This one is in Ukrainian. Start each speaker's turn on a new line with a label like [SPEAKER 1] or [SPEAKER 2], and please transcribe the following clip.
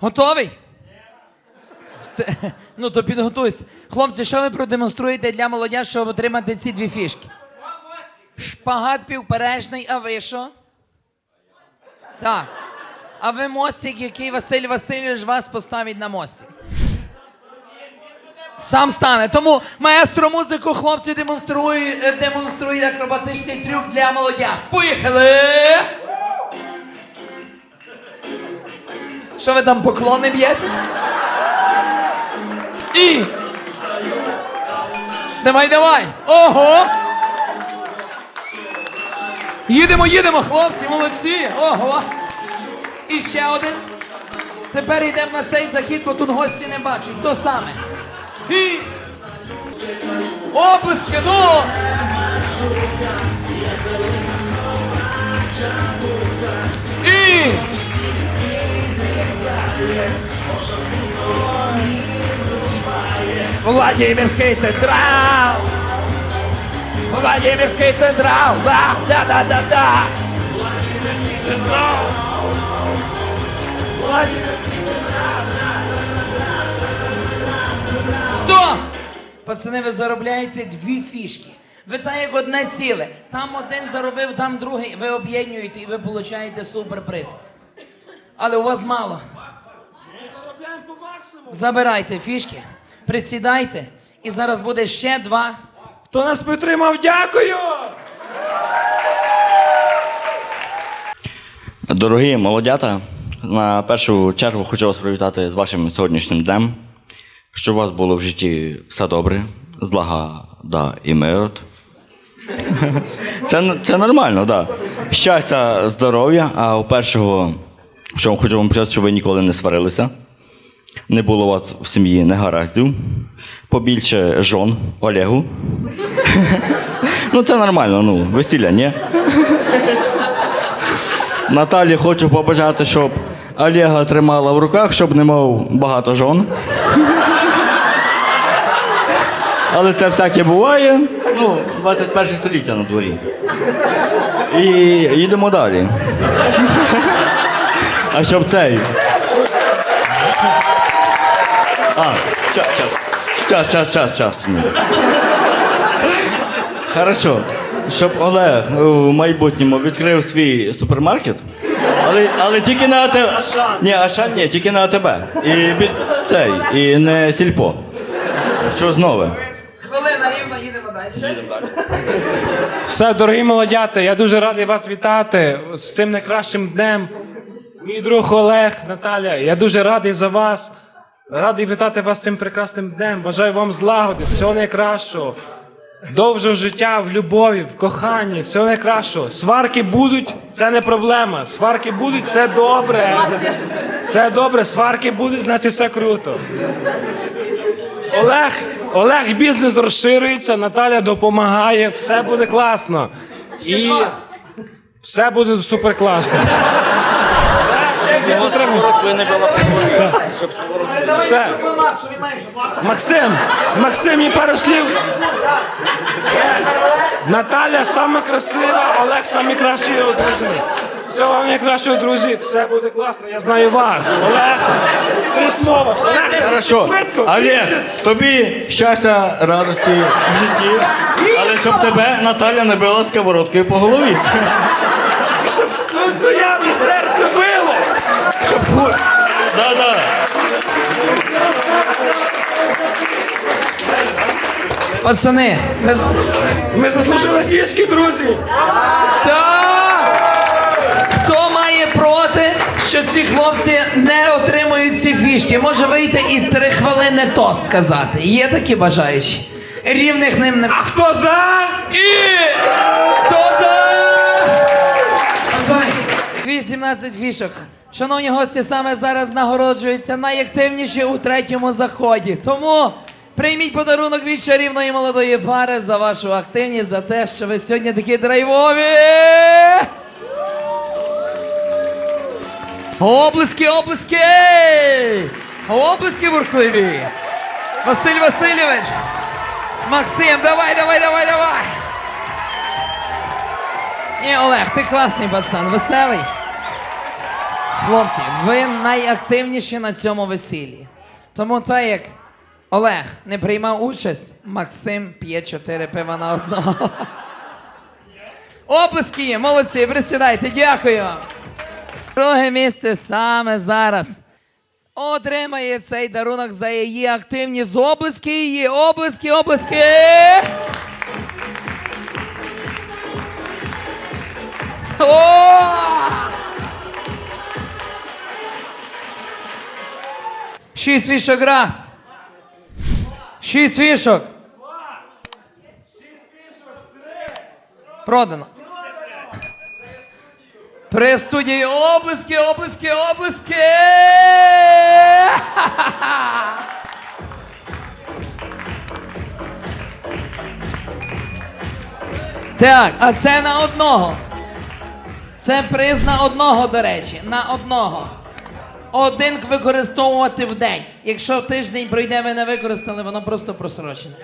[SPEAKER 1] Готовий? Ну то підготуйся. Хлопці, що ви продемонструєте для молодя, щоб отримати ці дві фішки? Шпагат півпережний, а ви що? Так. А ви мостик, який Василь Васильович вас поставить на мостик. Сам стане. Тому маестро музику хлопці демонструє, е, демонструє акробатичний трюк для молодя. Поїхали! Що ви там поклони б'єте? І. Давай, давай! Ого! Їдемо, їдемо, хлопці, молодці! Ого! І ще один. Тепер йдемо на цей захід, бо тут гості не бачать. То саме. І. Оплески, ну! І. Владимирский централ! Владимирский централ! Да, да, да, да, да! Владимирский централ! Владимирский централ! Стоп! Пацани, ви заробляєте дві фішки. Ви так як одне ціле. Там один заробив, там другий. Ви об'єднуєте і ви получаєте суперприз. Але у вас мало. Забирайте фішки, присідайте, і зараз буде ще два.
[SPEAKER 2] Хто нас підтримав, дякую!
[SPEAKER 3] Дорогі молодята, на першу чергу хочу вас привітати з вашим сьогоднішнім днем. Щоб у вас було в житті все добре, злагода і мир. Це, це нормально, так. Да. Щастя, здоров'я, а у першого, що хочу вам почати, щоб ви ніколи не сварилися. Не було у вас в сім'ї негараздів. Побільше жон Олегу. Ну, це нормально, ну, весілля, ні? Наталі хочу побажати, щоб Олега тримала в руках, щоб не мав багато жон. Але це всяке буває. Ну, 21 століття на дворі. І їдемо далі. А щоб цей. А, час, час. Час, час, час, час. Хорошо. Щоб Олег у майбутньому відкрив свій супермаркет, але, але тільки на АТБ. Ні, Ашан, ні, тільки на АТБ. І цей, і не сільпо. Що знову?
[SPEAKER 1] Хвилина рівно, їдемо далі.
[SPEAKER 2] Все, дорогі молодята, я дуже радий вас вітати з цим найкращим днем. Мій друг Олег, Наталя, я дуже радий за вас. Радий вітати вас цим прекрасним днем. Бажаю вам злагоди, всього найкращого. Довжого життя в любові, в коханні, всього найкращого. Сварки будуть, це не проблема. Сварки будуть, це добре. Це добре, сварки будуть, значить все круто. Олег, Олег бізнес розширюється, Наталя допомагає, все буде класно. І все буде супер класно. Все. Максим, Максим, і пару слів. Все. Наталя сама красива, Олег самий кращий одружений. Всього вам найкращого, друзі, все буде класно, я знаю вас. Олег, три слова. Олег,
[SPEAKER 3] Хорошо.
[SPEAKER 2] швидко.
[SPEAKER 3] Олег, тобі щастя, радості в житті, але щоб тебе Наталя не била сковородкою по голові.
[SPEAKER 2] Щоб ти стояв.
[SPEAKER 3] Щоб. Да-да.
[SPEAKER 1] Пацани, з-
[SPEAKER 2] Ми заслужили фішки, друзі.
[SPEAKER 1] Так! Хто має проти, що ці хлопці не отримують ці фішки? Може вийти і три хвилини то сказати. Є такі бажаючі? Рівних ним не.
[SPEAKER 2] А хто за?
[SPEAKER 1] І хто за? 18 фішок. Шановні гості, саме зараз нагороджуються найактивніші у третьому заході. Тому прийміть подарунок від чарівної молодої пари за вашу активність, за те, що ви сьогодні такі драйвові. Оплески, оплески! Оплески бурхливі! Василь Васильович! Максим, давай, давай, давай, давай! Ні, Олег, ти класний пацан, веселий. Хлопці, ви найактивніші на цьому весіллі. Тому так як Олег не приймав участь, Максим п'є чотири пива на одного. Оплески є, молодці, присідайте, дякую. Друге місце саме зараз. Отримає цей дарунок за її активність. Оплески її, оплески, оплески. О! Шість вішок раз. Шість вішок. Продано. При студії облиски, облиски, облиски. Так, а це на одного. Це приз на одного, до речі, на одного. Один використовувати в день. Якщо тиждень пройде, ви не використали, воно просто просрочене.